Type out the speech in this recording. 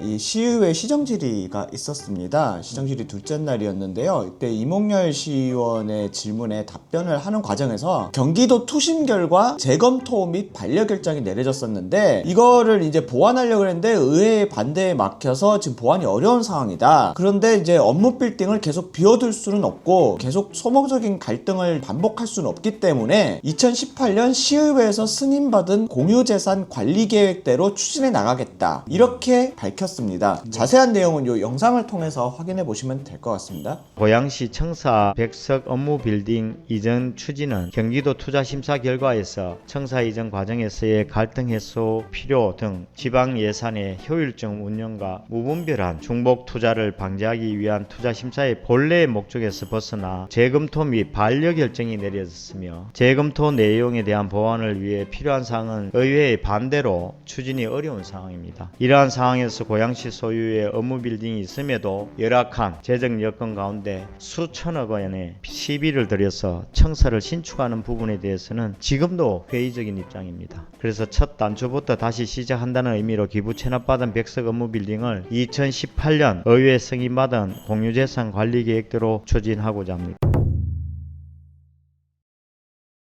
이 시의회 시정질의가 있었습니다. 시정질의 둘째 날이었는데요. 이때 이몽열 시의원의 질문에 답변을 하는 과정에서 경기도 투심 결과 재검토 및 반려 결정이 내려졌었는데 이거를 이제 보완하려고 했는데 의회의 반대에 막혀서 지금 보완이 어려운 상황이다. 그런데 이제 업무 빌딩을 계속 비워둘 수는 없고 계속 소모적인 갈등을 반복할 수는 없기 때문에 2018년 시의회에서 승인받은 공유재산 관리 계획대로 추진해 나가겠다. 이렇게 밝혔습니다. 자세한 내용은 이 영상을 통해서 확인해 보시면 될 것 같습니다. 고양시 청사 백석 업무 빌딩 이전 추진은 경기도 투자 심사 결과에서 청사 이전 과정에서의 갈등 해소 필요 등 지방 예산의 효율적 운영과 무분별한 중복 투자를 방지하기 위한 투자 심사의 본래의 목적에서 벗어나 재검토 및 반려 결정이 내려졌으며 재검토 내용에 대한 보완을 위해 필요한 사항은 의회의 반대로 추진이 어려운 상황입니다. 이러한 상황에서 고양 시 소유의 업무 빌딩이 있음에도 열악한 재정 여건 가운데 수천억 원의 시비를 들여서 청사를 신축하는 부분에 대해서는 지금도 회의적인 입장입니다. 그래서 첫 단초부터 다시 시작한다는 의미로 기부 체납받은 백석 업무 빌딩을 2018년 의회 승인받은 공유재산 관리 계획대로 추진하고자 합니다.